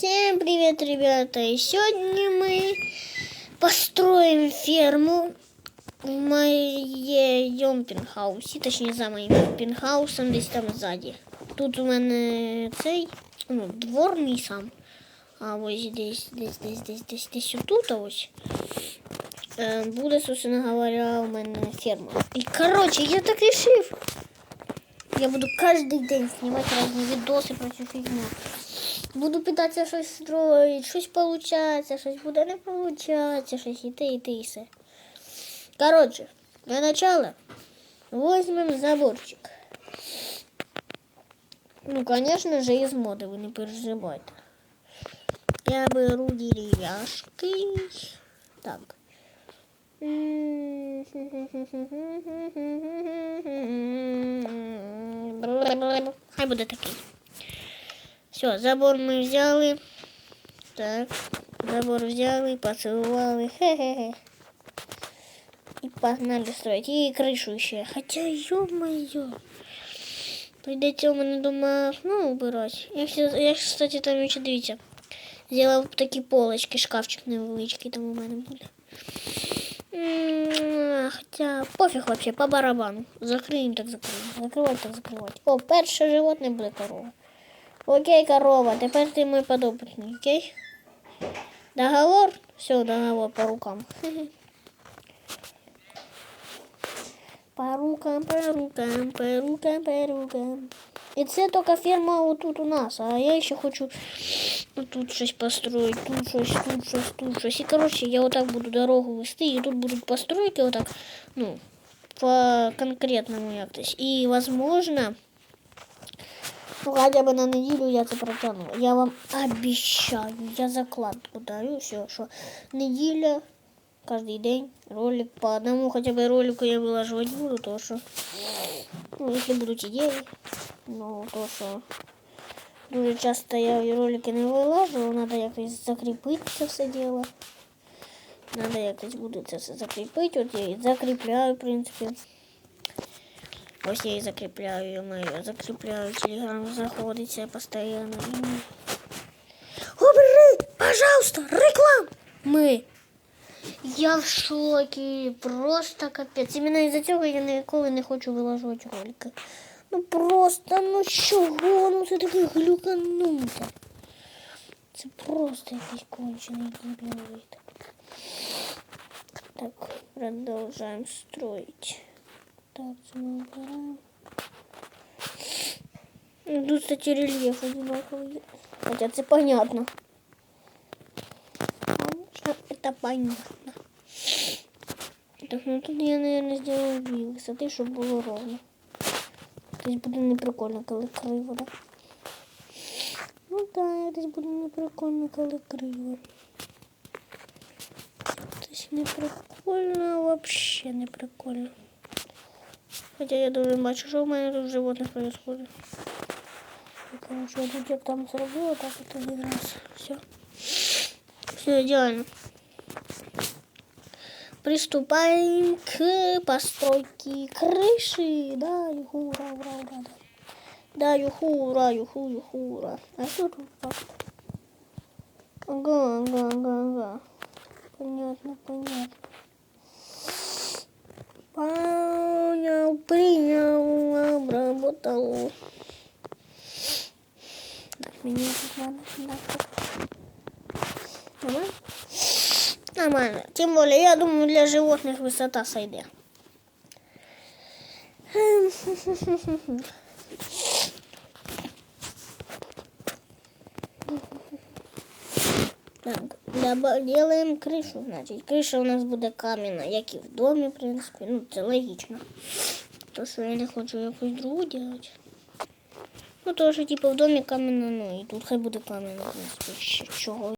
Всем привет, ребята! И сегодня мы построим ферму в моєму пінхаусі, точніше за моїм пінхаусом, десь там ззаді. Тут у мене цей ну, двор мій сам. А ось десь, десь, десь, десь, десь, десь отут ось. е, Буде, собственно говоря, у мене ферма. І коротше, я так рішив. Я буду кожен день знімати різні відоси про цю фігню. Буду питатися щось строїти, щось получається, щось буде не получатися, щось і те, і все. Коротше, для начала возьмем заборчик. Ну, конечно же, из моды, вы не переживайте. Я беру деревяшки. Так. Хай буде такий. Все, забор ми взяли. Так, забор взяли, поцелували. Хе-хе-хе. И погнали строить. И крышу еще. Хотя, ё-моё. Придется у мене дома ну, убирать. Я, все- я, кстати, там еще дивіться. Взяла такі полочки, шкафчик невеличкий там у мене буде. М, Хотя пофіг вообще, по барабану. Закриємо так закриємо. Закривати так закривати. О, перше животне буде корова. Окей, корова, тепер ти мой подопытный, окей? Договор? Все, договор по рукам. По рукам, по рукам, по рукам, по рукам. І це тільки ферма отут у нас, а я ще хочу тут щось построїти, тут щось, тут щось, тут щось. І коротше, я отак буду дорогу вести, і тут будуть постройки отак, ну, по конкретному як-тось. І, возможно, ну, хотя бы на неделю я це протягну. Я вам обещаю, я закладку даю, все, що неділя, каждый день ролик по одному хотя бы ролику я вылаживать буду, то что, ну, если будут идеи, ну, то что, дуже часто я і ролики не вилажував, надо якось закріпити це все діло. Надо якось буде це все закріпити, от я і закріпляю, в принципі. Ось я і закріпляю, ё-моё, закріпляю, телеграм заходиться постійно. Убери, пожалуйста, реклам! Ми. Я в шокі, просто капець. Іменно із-за цього я ніколи не хочу вилажувати ролики. Ну просто, ну чого? Ну це таке глюкануте. Це просто якийсь кончений дебілий. Так, продовжуємо строить. Так, це ми убираємо. Ну, Тут, кстати, рельєф одинаковий. Хоча це понятно. Конечно, это понятно. Так, ну тут я, наверное, сделаю дві висоти, щоб було ровно. Десь буде не прикольно, коли криво, да? Ну да, десь буде не прикольно, коли криво. Десь не прикольно, вообще не Хоча я дуже бачу, мене тут в животних происходит. І, короче, я тут там зробила, так от один раз. Все. Все идеально. Приступаем к постройке крыши. Да, юху, ура, ура, ура. Да, да юху, ура, юху, юху, ура. А что тут так? Ага, ага, ага, ага. Понятно, понятно. Понял, принял, обработал. Так, меня надо сюда. Нормально? Нормально. Тем более, я думаю, для животных высота сойдет. Так, делаем крышу, значит. Крыша у нас буде кам'яна, як і в домі, в принципі. Ну, це логічно. То, що я не хочу якусь другу делати. Ну, то, що, типу, в домі кам'яна, ну, і тут хай буде кам'яна, в принципі, ще чого.